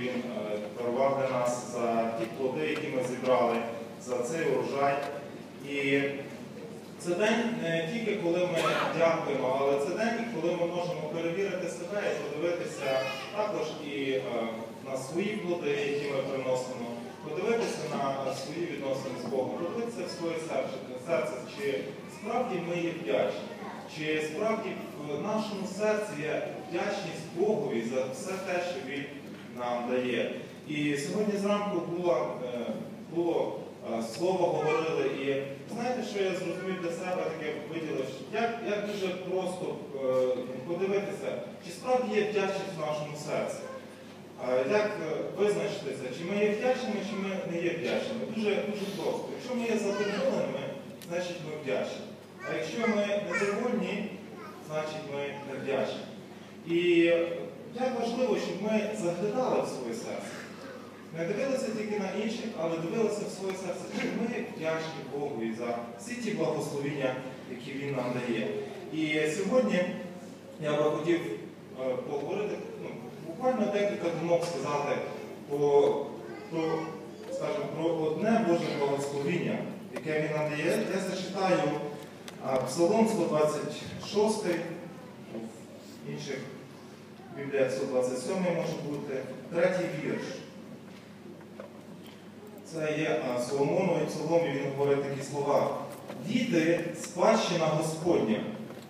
він е, дарував для нас, за ті плоди, які ми зібрали, за цей урожай. І це день не тільки коли ми дякуємо, але це день, коли ми можемо перевірити себе і подивитися також і е, на свої плоди, які ми приносимо, подивитися на свої відносини з Богом, подивитися в своє серце, серце, чи справді ми є вдячні, чи справді в нашому серці є вдячність Богові за все те, що Він нам дає. І сьогодні зранку було, е, було е, слово говорили, і знаєте, що я зрозумів для себе, таке виділив, як, як дуже просто е, подивитися, чи справді є вдячність в нашому серці. Як визначитися, чи ми є вдячними, чи ми не є вдячними? Дуже, дуже просто. Якщо ми є задоволеними, значить ми вдячні. А якщо ми недовольні, значить ми не вдячні. І як важливо, щоб ми заглядали в своє серце. Не дивилися тільки на інших, але дивилися в своє серце, чи ми вдячні Богу і за всі ті благословіння, які Він нам дає. І сьогодні я би хотів е, поговорити, ну, буквально декілька думок сказати про, про, скажімо, про одне Боже благословіння, яке він нам дає. Я зачитаю Псалом 126, в інших бібліях 127 може бути, третій вірш. Це є а, Соломоновий псалом, і він говорить такі слова. Діти спадщина Господня,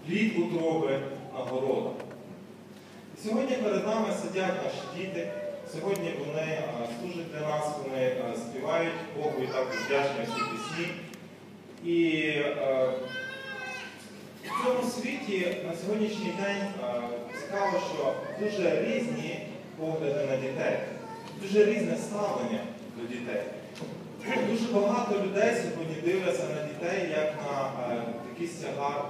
плід утроби нагорода. І сьогодні перед нами сидять наші діти. Сьогодні вони служать для нас, вони співають Богу і також вдячні всі пісні. І в цьому світі на сьогоднішній день цікаво, що дуже різні погляди на дітей, дуже різне ставлення до дітей. Дуже багато людей сьогодні дивляться на дітей як на е, якийсь тягар,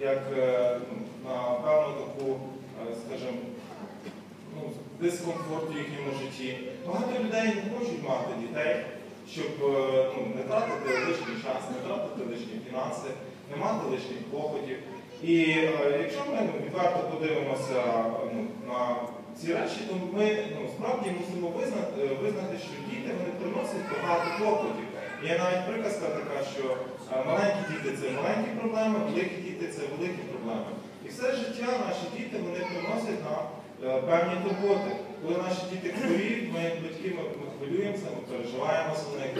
як е, на певну таку, е, скажімо, ну, дискомфорт в їхньому житті. Багато людей не хочуть мати дітей, щоб е, ну, не тратити лишній час, не тратити лишні фінанси, не мати лишніх клопотів. І е, якщо ми відверто подивимося ну, на ці речі, то ми ну, справді мусимо визнати, е, визнати, що діти вони приносять багато клопотів. Є навіть приказка така, що е, маленькі діти це маленькі проблеми, великі діти це великі проблеми. І все життя наші діти вони приносять нам певні турботи. Коли наші діти хворіють, ми як батьки ми, хвилюємося, ми переживаємо за них.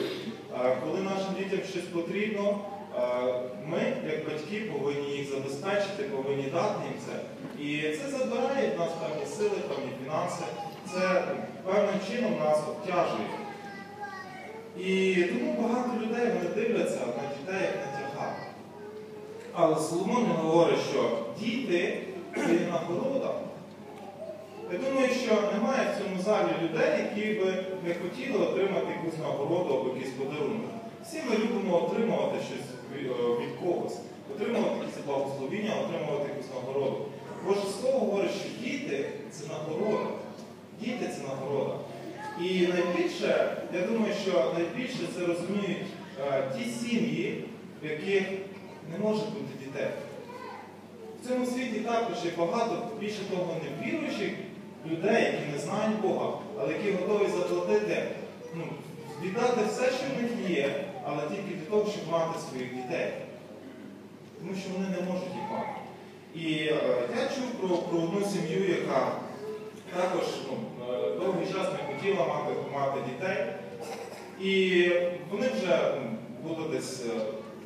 Коли нашим дітям щось потрібно, ми, як батьки, повинні їх забезпечити, повинні дати їм це. І це забирає в нас певні сили, певні фінанси. Це певним чином нас обтяжує. І тому багато людей вони дивляться на дітей як на тягар. Але Соломон говорить, що діти це є нагорода. Я думаю, що немає в цьому залі людей, які би не хотіли отримати якусь нагороду або якийсь подарунок. Всі ми любимо отримувати щось від, е, когось, отримувати якісь благословіння, отримувати якусь нагороду. Боже Слово говорить, що діти це нагорода. Діти це нагорода. І найбільше, я думаю, що найбільше це розуміють е, ті сім'ї, в яких не може бути дітей. В цьому світі також є багато більше того невіруючих людей, які не знають Бога, але які готові заплатити, ну, віддати все, що в них є, але тільки для того, щоб мати своїх дітей. Тому що вони не можуть їх мати. І е, я чув про, про одну сім'ю, яка також ну, е, довгий час не хотіла мати, мати дітей. І вони вже ну, були десь е,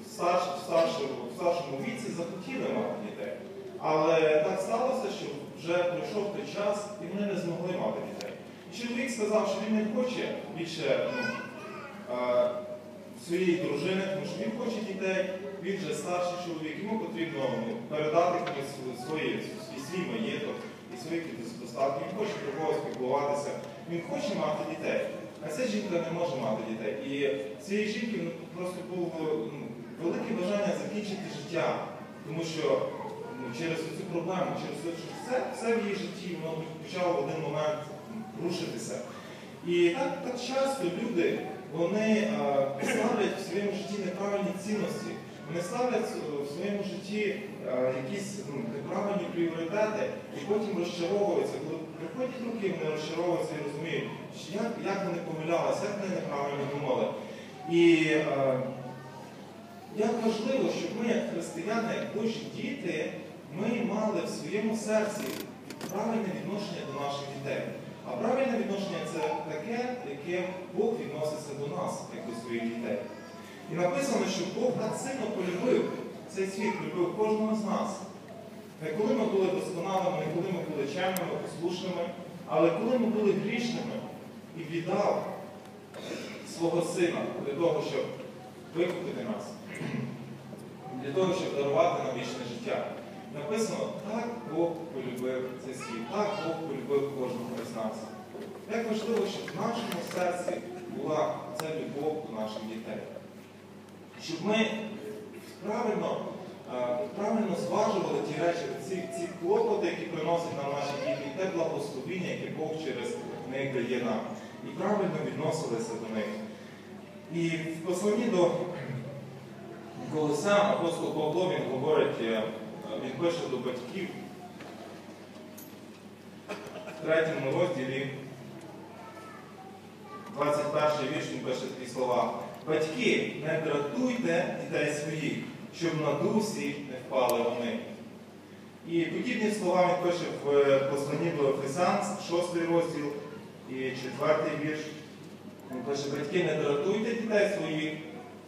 в старш, в старшому, в старшому віці захотіли мати дітей. Але так сталося, що вже пройшов той час і вони не змогли мати дітей. І чоловік сказав, що він не хоче більше ну, своєї дружини, тому що він хоче дітей, він вже старший чоловік, йому потрібно передати комусь свої, свій, маєток і свої достатки. Він хоче про когось піклуватися, він хоче мати дітей. А ця жінка не може мати дітей. І цієї жінки ну, просто було ну, велике бажання закінчити життя, тому що ну, через цю проблему, через що все, все в її житті воно почало в один момент рушитися. І так, так часто люди вони е, ставлять в своєму житті неправильні цінності, вони ставлять е, в своєму житті е, якісь ну, неправильні пріоритети і потім розчаровуються. Коли приходять роки як вони помилялися, як вони неправильно думали. І як важливо, щоб ми, як християни, як Божі діти, ми мали в своєму серці правильне відношення до наших дітей. А правильне відношення це таке, яке Бог відноситься до нас, як до своїх дітей. І написано, що Бог так сильно полюбив цей світ, любив кожного з нас. Не коли ми були досконалими, не коли ми були чемними, послушними, але коли ми були грішними і віддав свого сина для того, щоб викупити нас, для того, щоб дарувати нам вічне життя. Написано, так Бог полюбив цей світ, так Бог полюбив кожного з нас. Як важливо, щоб в нашому серці була ця любов до наших дітей. Щоб ми правильно, е, правильно зважували ті речі, ці, ці клопоти, які приносять нам наші діти, те благословіння, яке Бог через них дає нам. І правильно відносилися до них. І в посланні до Колосан апостол Павло він говорить, е, він пише до батьків в третьому розділі, 21 вірш, він пише такі слова. Батьки, не дратуйте дітей своїх, щоб на дусі не впали вони. І подібні слова він пише в посланні до Ефесян, 6 розділ і 4 вірш. Він пише, батьки, не дратуйте дітей своїх,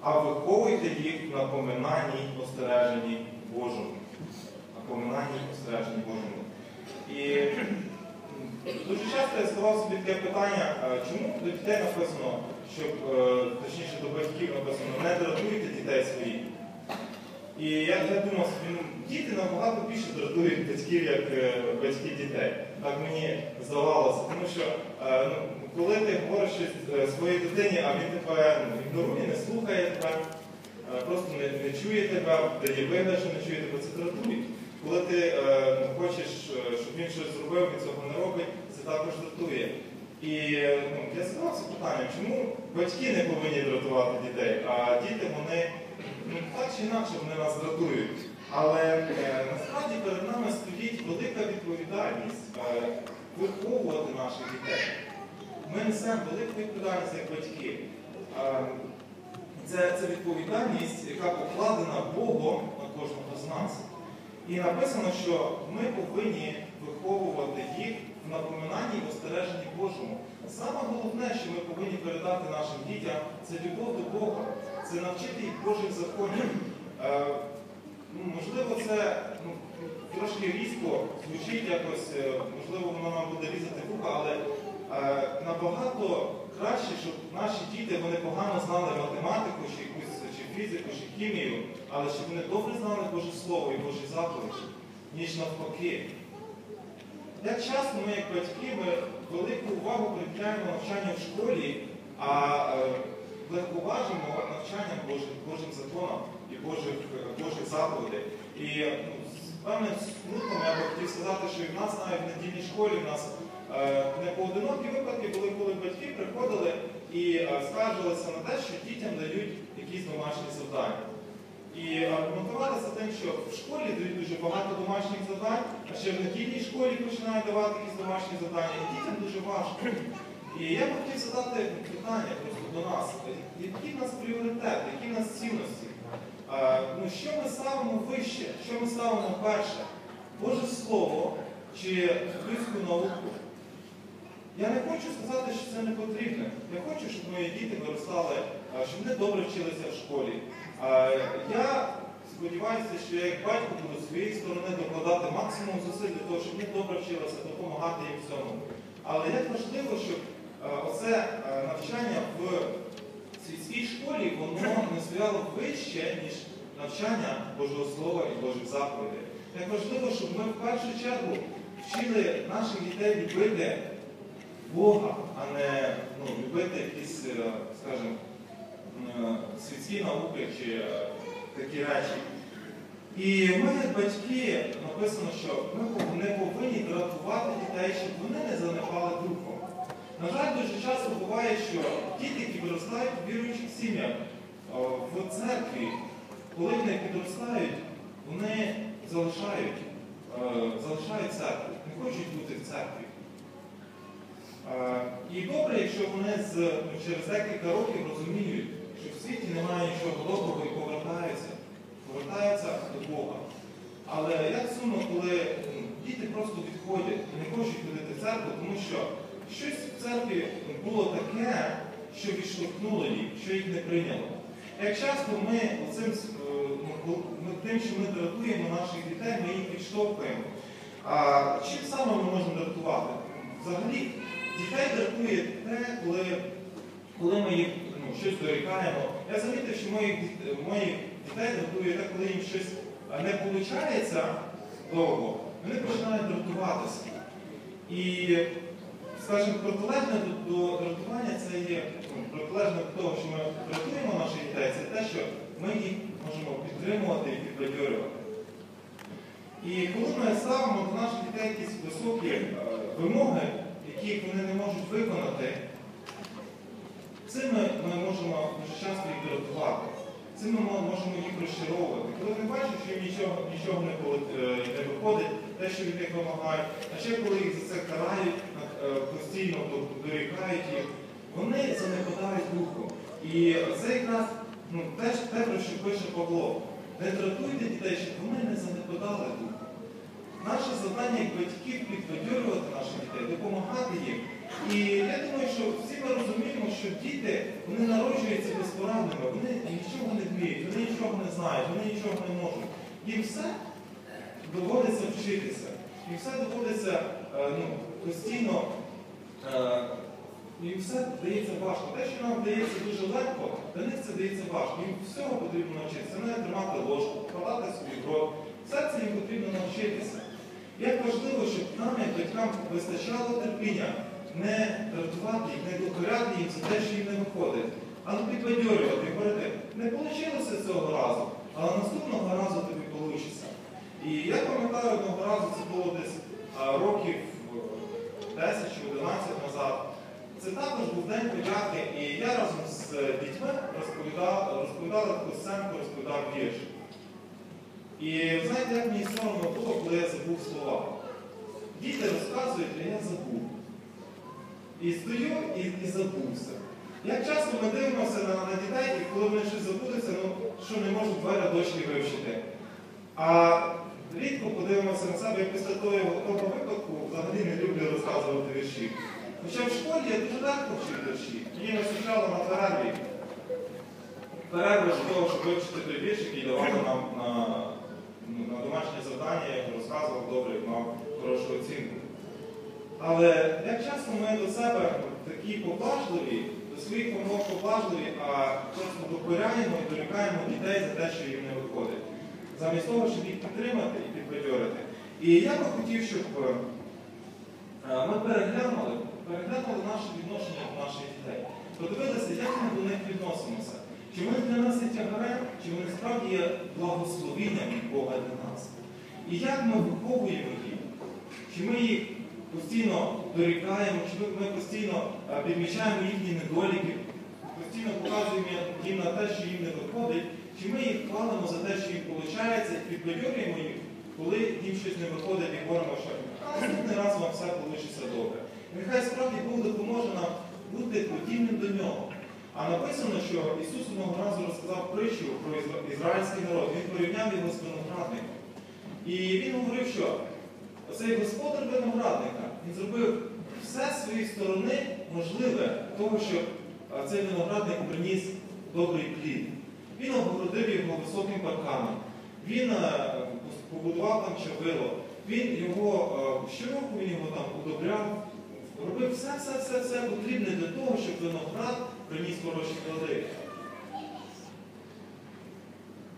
а виховуйте їх на поминанні остереженні Божому. На поминанні остереженні Божому. І дуже часто я ставав собі таке питання, чому до дітей написано, щоб, е, точніше до батьків написано, не дратуйте дітей своїх. І я, я думав, ну, діти набагато більше дратують батьків, як е, батьки дітей. Так мені здавалося. Тому що е, ну, коли ти говориш щось своїй дитині, а він тебе ну, ігнорує, не слухає тебе, просто не, не чує тебе, дає вигляд, що не чує тебе, це дратує. Коли ти е, хочеш, е, щоб він щось зробив, він цього не робить, це також дратує. І ну, я задавався питанням, чому батьки не повинні дратувати дітей, а діти вони ну, так чи інакше вони нас дратують. Але е, насправді перед нами стоїть велика відповідальність е, виховувати наших дітей. Ми несемо велику відповідальність як батьки. Е, це, це відповідальність, яка покладена Богом на кожного з нас. І написано, що ми повинні виховувати їх в напоминанні і остереженні Божому. Саме головне, що ми повинні передати нашим дітям, це любов до Бога, це навчити їх Божих законів. Е, ну, можливо, це ну, трошки різко звучить якось, е, можливо, воно нам буде різати вуха, але е, набагато краще, щоб наші діти вони погано знали математику, чи якусь чи фізику, чи хімію, але щоб вони добре знали Боже Слово і Божі заповіді, ніж навпаки. Як часто ми, як батьки, ми велику увагу приділяємо навчанню в школі, а е, легковажимо навчанням Божим, Божим законам і Божих, Божих заповідей. І ну, з певним смутком я би хотів сказати, що і в нас навіть в недільній школі в нас не поодинокі випадки були, коли батьки приходили і е, скаржилися на те, що дітям дають якісь домашні завдання. І аргументувалися тим, що в школі дають дуже багато домашніх завдань, а ще в недільній школі починають давати якісь домашні завдання, і дітям дуже важко. І я б хотів задати питання просто до нас, які в нас пріоритети, які в нас цінності? А, ну, що ми ставимо вище, що ми ставимо перше? Боже Слово чи людську науку? Я не хочу сказати, що це не потрібно. Я хочу, щоб мої діти виростали, щоб вони добре вчилися в школі. Я сподіваюся, що я як батько буду з своєї сторони докладати максимум зусиль для того, щоб вони добре вчилися, допомагати їм в цьому. Але як важливо, щоб оце навчання в сільській школі, воно не стояло вище, ніж навчання Божого Слова і Божих заповідей. Як важливо, щоб ми в першу чергу вчили наших дітей любити Бога, а не ну, любити якісь, е, скажімо, е, світські науки чи е, такі речі. І ми, батьки, написано, що ми не повинні дратувати дітей, щоб вони не занепали духом. На жаль, дуже часто буває, що діти, які виростають в віруючих сім'ях в церкві, коли вони підростають, вони залишають, залишають церкву, не хочуть бути в церкві. І добре, якщо вони з, через декілька років розуміють, що в світі немає нічого доброго і повертаються, повертаються до Бога. Але як сумно, коли діти просто відходять і не хочуть ходити в церкву, тому що щось в церкві було таке, що відштовхнуло їх, що їх не прийняло. Як часто ми оцим, е, ну, тим, що ми дратуємо наших дітей, ми їх відштовхуємо. А чим саме ми можемо дратувати? Взагалі, дітей дратує те, коли, коли ми їх ну, щось дорікаємо. Я замітив, що моїх, діт- моїх дітей дратує те, коли їм щось не виходить довго, вони починають дратуватися. І, скажімо, протилежне до, до дратування це є ну, протилежне до того, що ми дратуємо наших дітей, це те, що ми їх можемо підтримувати і підбадьорювати. І коли ми ставимо до наших дітей якісь високі е, вимоги, які вони не можуть виконати, цим ми, можемо дуже часто їх дратувати. Цим ми можемо їх розчаровувати. Коли вони бачать, що їм нічого, нічого е, не виходить, те, що від них вимагають, а ще коли їх за це карають е, постійно, дорікають їх, вони занепадають духом. І це якраз ну, теж те, про що пише Павло. Не дратуйте дітей, щоб вони не занепадали духом. Наше завдання як батьків підбадьорювати наших дітей, допомагати їм. І я думаю, що всі ми розуміємо, що діти вони народжуються безпорадними, вони нічого не вміють, вони нічого не знають, вони нічого не можуть. Їм все доводиться вчитися. Їм все доводиться е, ну, постійно, е, їм все дається важко. Те, що нам дається дуже легко, для них це дається важко. Їм всього потрібно навчитися. Не тримати ложку, вкладати в рот. Все це їм потрібно навчитися. Як важливо, щоб нам, як батькам, вистачало терпіння не дратувати їх, не докоряти їм за те, що їм не виходить, а не підбадьорювати і говорити, не вийшло цього разу, але наступного разу тобі вийде. І я пам'ятаю одного разу, це було десь років е, 10 чи 11 назад. Це також був день подяки, і я разом з е, дітьми розповідав, розповідав таку сценку, розповідав вірш. І знаєте, як мені соромно було, коли я забув слова. Діти розказують, а я забув. І стою і, і забувся. Як часто ми дивимося на, на дітей, і коли вони щось забудуться, ну що не можуть два рядочки вивчити. А рідко подивимося на себе, я після того, випадку взагалі не люблю розказувати вірші. Хоча в школі я дуже легко вчив вірші. Мені вистачало на перерві. Перерву для того, щоб вивчити той вірш, який давали нам на, на домашнє завдання, я розказував добре, мав хорошу оцінку. Але як часто ми до себе такі поблажливі, до своїх помилок поблажливі, а просто докоряємо і дорікаємо дітей за те, що їм не виходить, замість того, щоб їх підтримати і підбадьорити. І я би хотів, щоб е, ми переглянули, переглянули наше відношення до наших дітей, подивилися, як ми до них відносимося. Чи вони для нас є тягарем, чи вони справді є благословенням Бога для нас? І як ми виховуємо їх? Чи ми їх постійно дорікаємо, чи ми- постійно е, підмічаємо їхні недоліки, постійно показуємо їм на те, що їм не виходить, чи ми їх хвалимо за те, що їм виходить, і підбадьорюємо їх, коли їм щось не виходить, і говоримо, що «А, наступний раз вам все вийде добре. І нехай справді Бог допоможе нам бути подібним до нього. А написано, що Ісус одного разу розказав притчу про ізраїльський народ. Він порівняв його з виноградником. І він говорив, що цей господар виноградника він зробив все з своєї сторони можливе того, щоб цей виноградник приніс добрий плід. Він обгородив його високим парканом. Він е, побудував там чавило. Він його е, щороку він його там удобряв, робив все, все, все, все потрібне для того, щоб виноград приніс хороші плоди.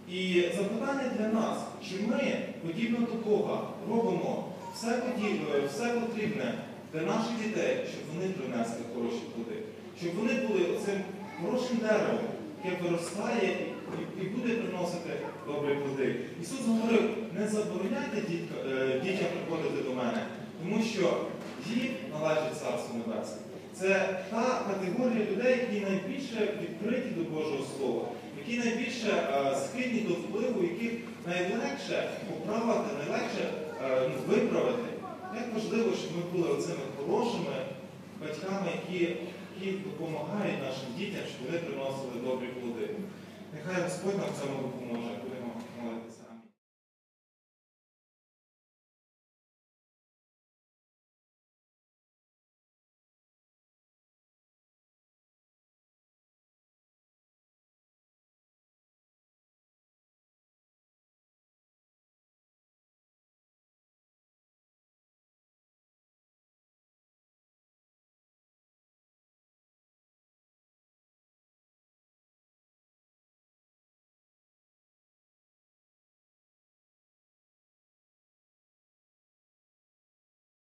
І запитання для нас, чи ми, подібно до Бога, робимо все подібне, все потрібне для наших дітей, щоб вони принесли хороші плоди, щоб вони були цим хорошим деревом, яке виростає і, буде приносити добрі плоди. Ісус говорив, не забороняйте е, дітям приходити до мене, тому що їм належить Царство Небесне. Це та категорія людей, які найбільше відкриті до Божого Слова, які найбільше е, схильні до впливу, яких найлегше поправити, найлегше е, ну, виправити. Як важливо, щоб ми були оцими хорошими батьками, які, які допомагають нашим дітям, щоб вони приносили добрі плоди. Нехай Господь нам в цьому допоможе.